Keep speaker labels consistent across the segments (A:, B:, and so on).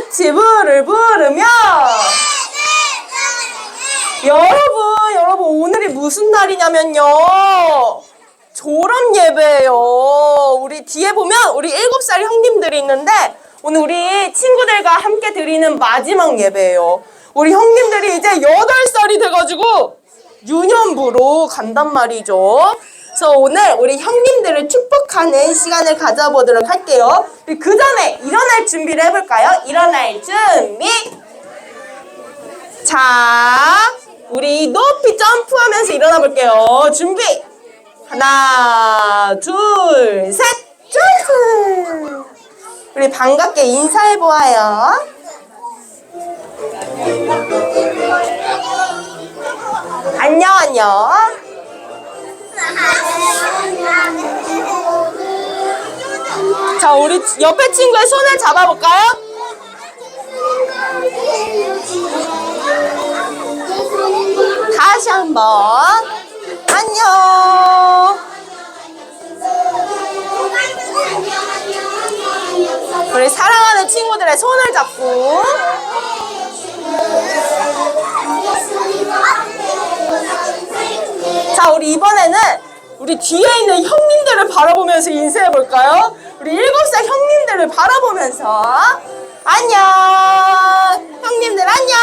A: 큐티브를 부르며. 여러분 여러분 오늘이 무슨 날이냐면요. 졸업 예배예요. 우리 뒤에 보면 우리 일곱 살 형님들이 있는데 오늘 우리 친구들과 함께 드리는 마지막 예배예요. 우리 형님들이 이제 여덟 살이 돼가지고 유년부로 간단 말이죠 그래서 오늘 우리 형님들을 축복하는 시간을 가져보도록 할게요 그 전에 일어날 준비를 해볼까요? 일어날 준비 자, 우리 높이 점프하면서 일어나 볼게요. 준비. 하나, 둘, 셋, 점프. 우리 반갑게 인사해 보아요. 안녕, 안녕. 자, 우리 옆에 친구의 손을 잡아볼까요? 다시 한번 안녕. 우리 사랑하는 친구들의 손을 잡고 자 우리 이번에는 우리 뒤에 있는 형님들을 바라보면서 인사해 볼까요? 우리 일곱 살 형님들을 바라보면서. 안녕. 형님들 안녕.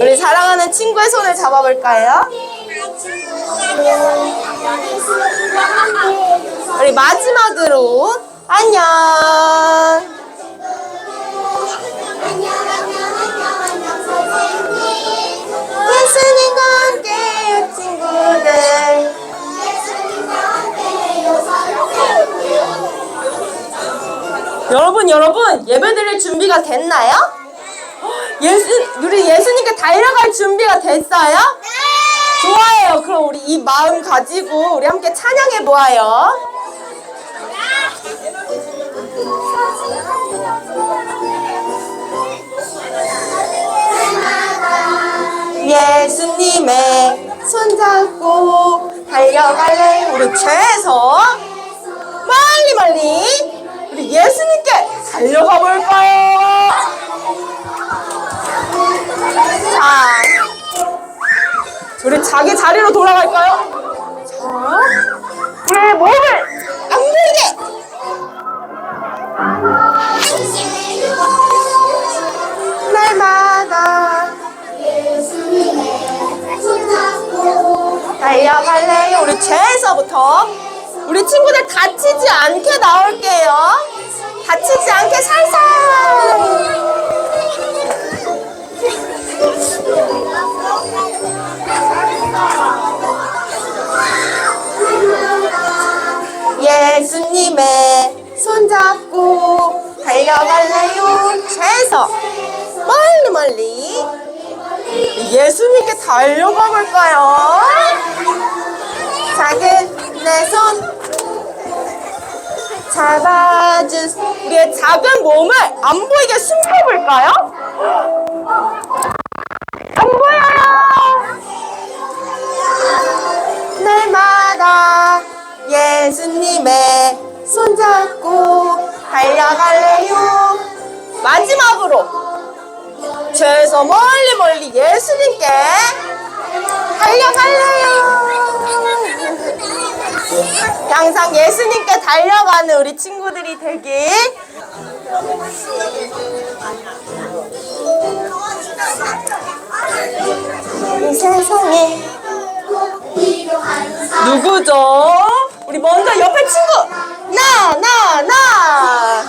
A: 우리 사랑하는 친구의 손을 잡아볼까요? 우리 마지막으로 안녕. 예수님과 함께요 친구들 여러분 여러분 예배 드릴 준비가 됐나요? 예수 우리 예수님께 달려갈 준비가 됐어요? 좋아요. 그럼 우리 이 마음 가지고 우리 함께 찬양해 보아요. 예수님의 손잡고 달려갈래 우리 죄에서 멀리 멀리 우리 예수님께 달려가 볼까요? 자, 우리 자기 자리로 돌아갈까요? 자, 우리 몸을 안 들게. 날마다 달려갈래요. 우리 죄에서부터 우리 친구들 다치지 않게 나올게요. 다치지 않게 살살. 예수님의 손잡고 달려갈래요. 죄에서 멀리 멀리 예수님께 달려가 볼까요? 잡아주 우리의 작은 몸을 안 보이게 숨겨볼까요? 안 보여요. 날마다 예수님의 손잡고 달려갈래요. 마지막으로 죄에서 멀리 멀리 예수님께 달려갈래요. 항상 예수님께 달려가는 우리 친구들이 되길. 이 세상에 누구죠? 우리 먼저 옆에 친구 나 나 나.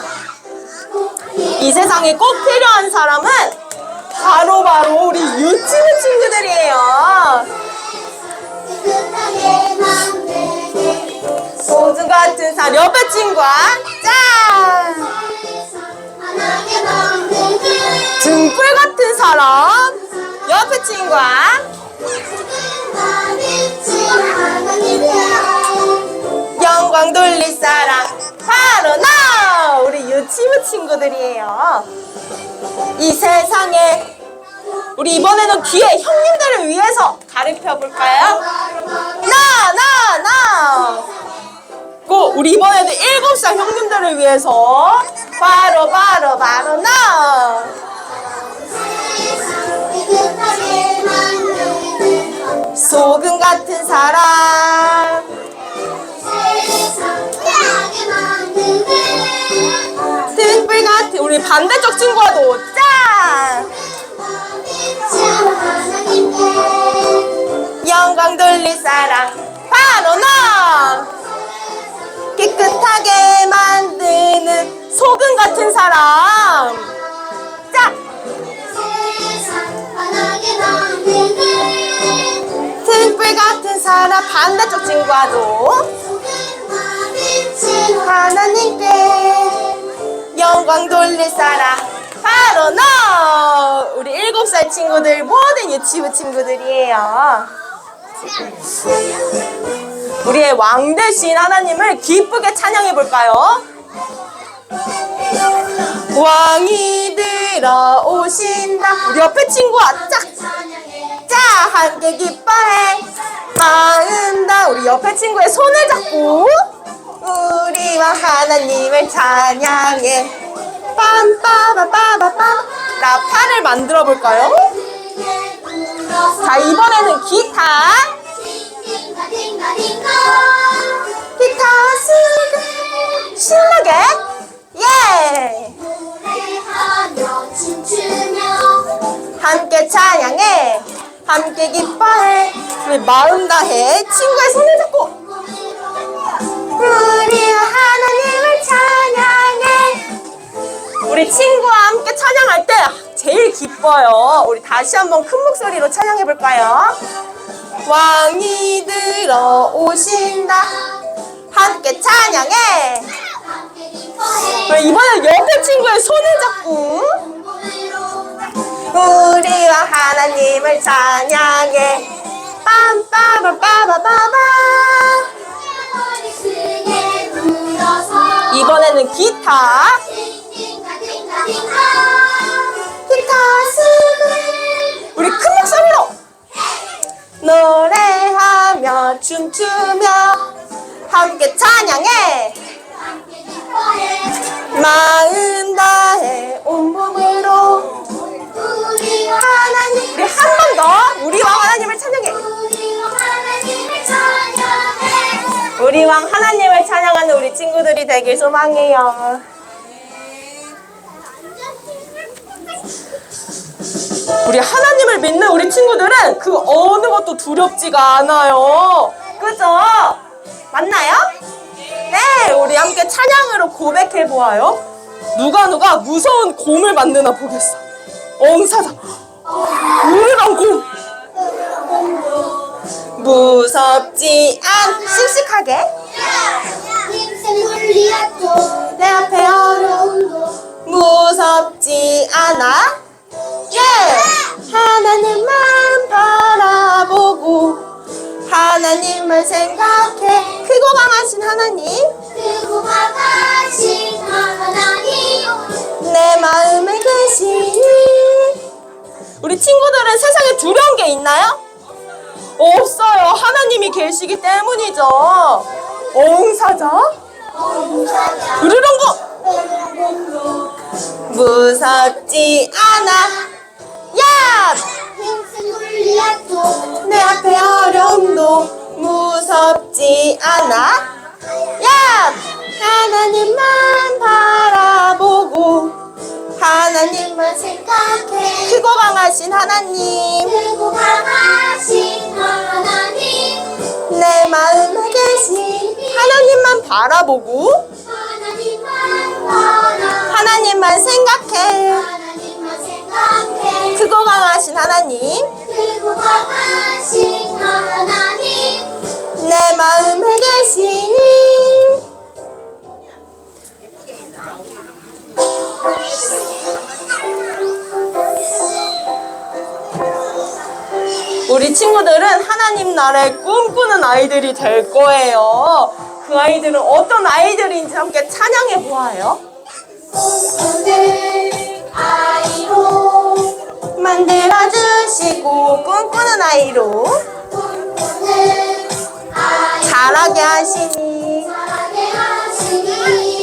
A: 이 세상에 꼭 필요한 사람은 바로 바로 우리 유치원 친구들이에요. 옆에 친구와 짠. 등불 같은 사람. 옆에 친구와 영광 돌릴 사람. 바로 나! 우리 유치부 친구들이에요. 이 세상에 우리 이번에는 뒤에 형님들을 위해서 가르쳐 볼까요? 나 나 나 고 우리 이번에도 일곱 살 형님들을 위해서 바로 바로 바로 나. 소금 같은 사람. 등불 같은 우리 반대쪽 친구와도 짠 영광 돌릴 사람 바로 나 깨끗하게 만드는 소금 같은 사람. 자. 등불 같은 사람 반대쪽
B: 소금과 빛을
A: 하나님께 영광 돌릴 사람. 바로 너! 우리 일곱 살 친구들 모든 유치부 친구들이에요 우리의 왕 대신 하나님을 기쁘게 찬양해 볼까요? 왕이 들어오신다 우리 옆에 친구와 짝
B: 찬양해
A: 자, 함께 기뻐해. 마은다. 우리 옆에 친구의 손을 잡고 우리와 하나님을 찬양해. 빰빠바빠바빠. 나 판을 만들어 볼까요? 자, 이번에는 기타.
B: 딩딩가 딩가 딩가
A: 기타 수금 신나게. 함께 찬양해. 함께 기뻐해. 우리 마음 다해. 친구의 손을 잡고 우리와 하나님을 찬양해. 우리 친구와 함께 찬양할 때 제일 기뻐요. 우리 다시 한번 큰 목소리로 찬양해 볼까요? 왕이 들어오신다. 함께 찬양해. 우리 이번엔 옆에 친구의 손을 잡고 우리와 하나님을 찬양해. 빰빠바빠바바바. 이번에는 기타. 기타 우리 큰 목소리로 노래하며 춤추며 함께 찬양해. 마음 다해 온 몸으로
B: 우리와
A: 하나님. 우리 한 번 더 우리 왕 하나님을 찬양해.
B: 우리
A: 왕 하나님을 찬양하는 우리 친구들이 되길 소망해요 우리 하나님을 믿는 우리 친구들은 그 어느 것도 두렵지가 않아요. 그죠? 맞나요? 네, 우리 함께 찬양으로 고백해 보아요. 누가 누가 무서운 곰을 만드나 보겠어. 엉사자. 으르렁 곰. 무섭지 않. 씩씩하게. 내 앞에 무섭지 않아. 예! 하나님을 생각해. 크고 강하신 하나님.
B: 크고 강하신 하나님.
A: 내 마음에 계시니 우리 친구들은 세상에 두려운 게 있나요? 없어요. 하나님이 계시기 때문이죠. 엉사자? 으르렁거 무섭지 않아. 야! 내 앞에 어려움도 무섭지 않아? 야! 하나님만 바라보고 하나님만 생각해. 크고 강하신 하나님.
B: 크고 강하신 하나님.
A: 내 마음에 계신 하나님만 바라보고
B: 하나님만 바라
A: 하나님만 생각해.
B: 하나님만 생각해.
A: 크고 강하신 하나님.
B: 크고 강하신 하나님
A: 내 마음에 계시니 우리 친구들은 하나님 나라의 꿈꾸는 아이들이 될 거예요. 그 아이들은 어떤 아이들인지 함께 찬양해 보아요.
B: 꿈꾸는 아이로
A: 만들어 주시고 꿈꾸는 아이로
B: 꿈꾸는
A: 잘하게 하시니.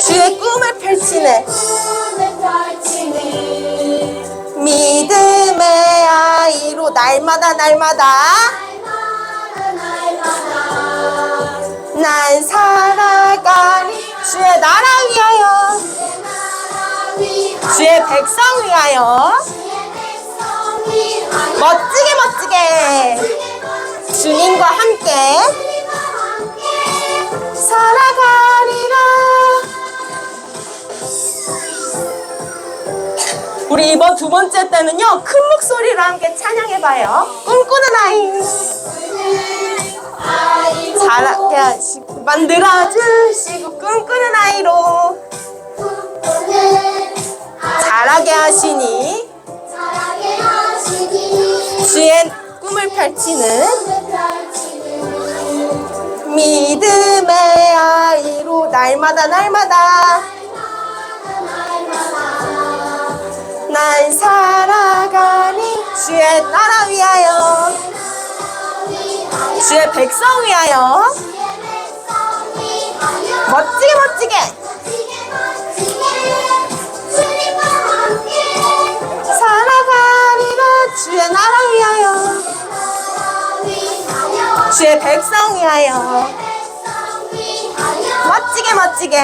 B: 주의 꿈을 펼치네.
A: 믿음의 아이로 날마다
B: 날마다
A: 난 살아가리 주의 나라 위하여. 주의 백성 위하여. 멋지게 멋지게. 주님과 함께 살아가리라. 우리 이번 두 번째 때는요 큰 목소리로 함께 찬양해봐요. 꿈꾸는 아이. 잘하게 하시고 만들어주시고 꿈꾸는 아이로. 잘하게 하시니. 펼치는
B: 꿈을 펼치는
A: 믿음의 아이로 날마다 날마다. 난 살아가니 주의 나라 위하여. 주의 백성 위하여. 멋지게 멋지게. 살아가리라 주의 나라 위하여 주의 백성 위하여
B: 백성 위하여
A: 멋지게 멋지게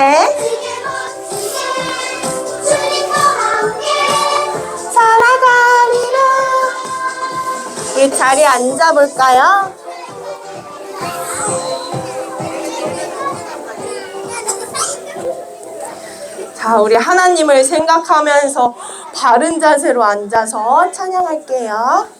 A: 살아가리라 우리 자리에 앉아볼까요? 자, 우리 하나님을 생각하면서 바른 자세로 앉아서 찬양할게요.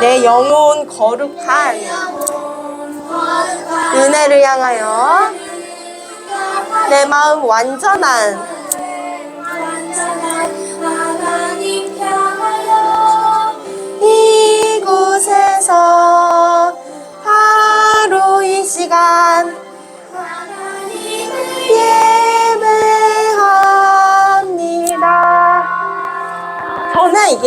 A: 내 영혼 거룩한 은혜를 향하여 내 마음 완전한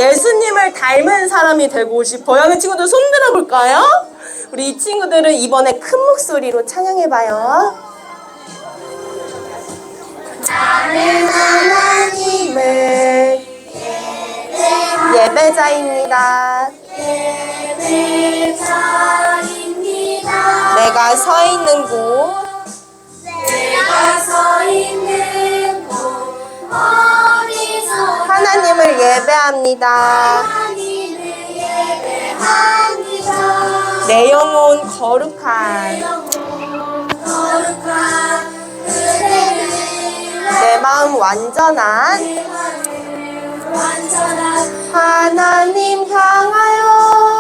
A: 예수님을 닮은 사람이 되고 싶어요. 하는 친구들 손 들어볼까요? 우리 이 친구들은 이번에 큰 목소리로 찬양해봐요.
B: 나는
A: 하나님을 예배자입니다.
B: 예배자입니다.
A: 내가 서 있는 곳
B: 내가 서 있는 곳
A: 하나님을 예배합니다.
B: 하나님을 예배합니다.
A: 내 영혼 거룩한 내 마음 완전한
B: 완전한
A: 하나님 향하여